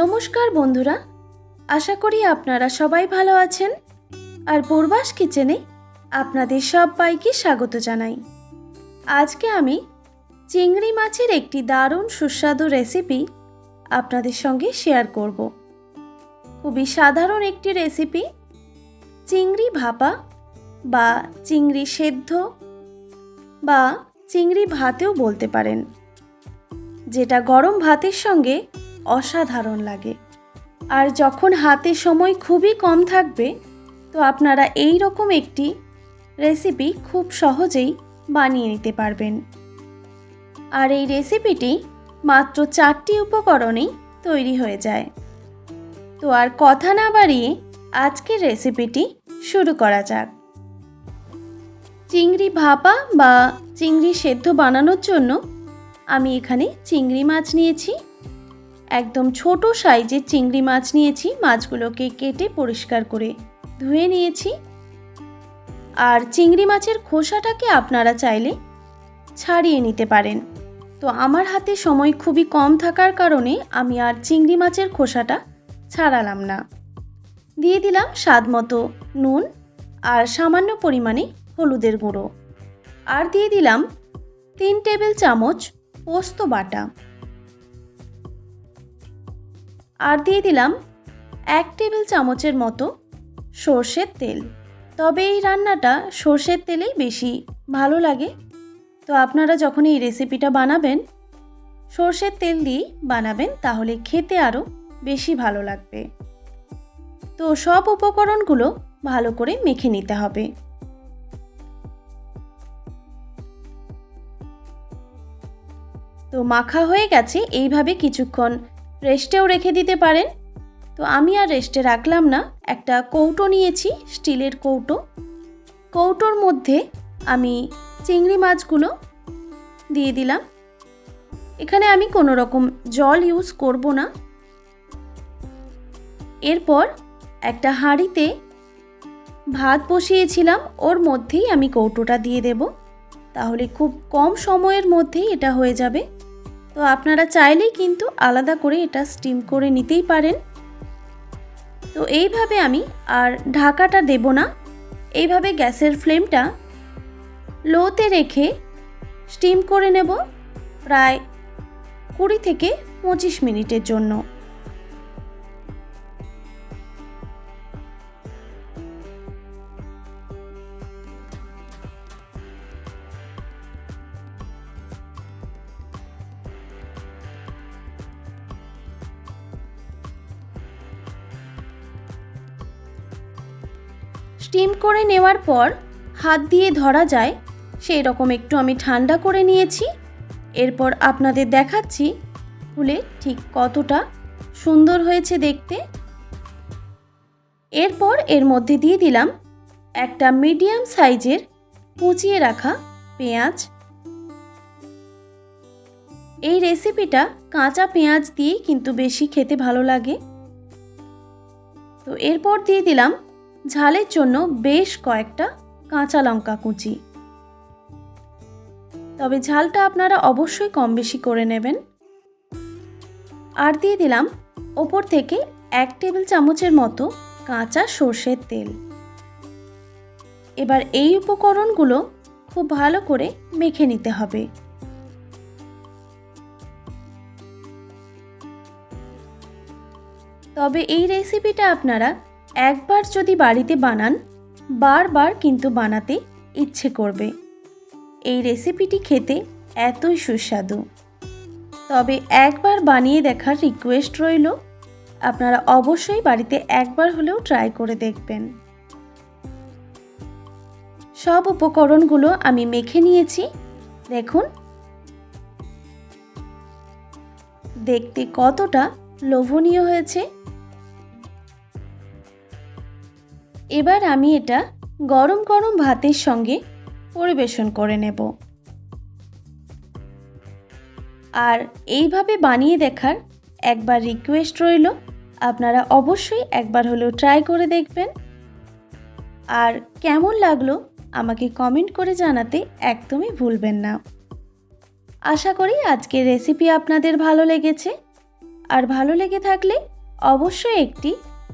নমস্কার বন্ধুরা, আশা করি আপনারা সবাই ভালো আছেন আর পূর্বাস কিচেনে আপনাদের সবাইকে স্বাগত জানাই। আজকে আমি চিংড়ি মাছের একটি দারুণ সুস্বাদু রেসিপি আপনাদের সঙ্গে শেয়ার করব। খুবই সাধারণ একটি রেসিপি, চিংড়ি ভাপা বা চিংড়ি সেদ্ধ বা চিংড়ি ভাতেও বলতে পারেন, যেটা গরম ভাতের সঙ্গে অসাধারণ লাগে। আর যখন হাতে সময় খুবই কম থাকবে, তো আপনারা এই রকম একটি রেসিপি খুব সহজেই বানিয়ে নিতে পারবেন। আর এই রেসিপিটি মাত্র চারটি উপকরণেই তৈরি হয়ে যায়। তো আর কথা না বাড়িয়ে আজকের রেসিপিটি শুরু করা যাক। চিংড়ি ভাপা বা চিংড়ি সেদ্ধ বানানোর জন্য আমি এখানে চিংড়ি মাছ নিয়েছি। একদম ছোট সাইজের চিংড়ি মাছ নিয়েছি, মাছগুলোকে কেটে পরিষ্কার করে ধুয়ে নিয়েছি। আর চিংড়ি মাছের খোসাটাকে আপনারা চাইলে ছাড়িয়ে নিতে পারেন। তো আমার হাতে সময় খুবই কম থাকার কারণে আমি আর চিংড়ি মাছের খোসাটা ছাড়ালাম না। দিয়ে দিলাম স্বাদ মতো নুন আর সামান্য পরিমাণে হলুদের গুঁড়ো। আর দিয়ে দিলাম তিন টেবিল চামচ পোস্ত বাটা। আর দিয়ে দিলাম এক টেবিল চামচের মতো সর্ষের তেল। তবে এই রান্নাটা সর্ষের তেলেই বেশি ভালো লাগে। তো আপনারা যখন এই রেসিপিটা বানাবেন, সর্ষের তেল দিয়েই বানাবেন, তাহলে খেতে আরও বেশি ভালো লাগবে। তো সব উপকরণগুলো ভালো করে মেখে নিতে হবে। তো মাখা হয়ে গেছে, এইভাবে কিছুক্ষণ রেস্টেও রেখে দিতে পারেন। তো আমি আর রেস্টে রাখলাম না, একটা কৌটো নিয়েছি, স্টিলের কৌটো। কৌটোর মধ্যে আমি চিংড়ি মাছগুলো দিয়ে দিলাম। এখানে আমি কোনো রকম জল ইউজ করব না। এরপর একটা হাঁড়িতে ভাত বসিয়েছিলাম, ওর মধ্যেই আমি কৌটোটা দিয়ে দেব। তাহলে খুব কম সময়ের মধ্যেই এটা হয়ে যাবে। তো আপনারা চাইলেই কিন্তু আলাদা করে এটা স্টিম করে নিতেই পারেন। তো এইভাবে আমি আর ঢাকাটা দেব না। এইভাবে গ্যাসের ফ্লেমটা লোতে রেখে স্টিম করে নেব প্রায় কুড়ি থেকে পঁচিশ মিনিটের জন্য। স্টিম করে নেওয়ার পর হাত দিয়ে ধরা যায়, সেই রকম একটু আমি ঠান্ডা করে নিয়েছি। এরপর আপনাদের দেখাচ্ছি ফুলে ঠিক কতটা সুন্দর হয়েছে দেখতে। এরপর এর মধ্যে দিয়ে দিলাম একটা মিডিয়াম সাইজের কুচিয়ে রাখা পেঁয়াজ। এই রেসিপিটা কাঁচা পেঁয়াজ দিয়ে কিন্তু বেশি খেতে ভালো লাগে। তো এরপর দিয়ে দিলাম ঝালের জন্য বেশ কয়েকটা কাঁচা লঙ্কা কুচি। তবে ঝালটা আপনারা অবশ্যই কম বেশি করে নেবেন। আর দিয়ে দিলাম ওপর থেকে এক টেবিল চামচের মতো কাঁচা সর্ষের তেল। এবার এই উপকরণগুলো খুব ভালো করে মেখে নিতে হবে। তবে এই রেসিপিটা আপনারা একবার যদি বাড়িতে বানান, বারবার কিন্তু বানাতে ইচ্ছে করবে। এই রেসিপিটি খেতে এতই সুস্বাদু। তবে একবার বানিয়ে দেখার রিকোয়েস্ট রইল, আপনারা অবশ্যই বাড়িতে একবার হলেও ট্রাই করে দেখবেন। সব উপকরণগুলো আমি মেখে নিয়েছি। দেখুন। দেখতে কতটা লোভনীয় হয়েছে। এবার আমি এটা গরম গরম ভাতের সঙ্গে পরিবেশন করে নেব। আর এইভাবে বানিয়ে দেখার একবার রিকোয়েস্ট রইল। আপনারা অবশ্যই একবার হলেও ট্রাই করে দেখবেন। আর কেমন লাগল আমাকে কমেন্ট করে জানাতে একদমই ভুলবেন না। আশা করি আজকের রেসিপি আপনাদের ভালো লেগেছে। আর ভালো লেগে থাকলে অবশ্যই একটি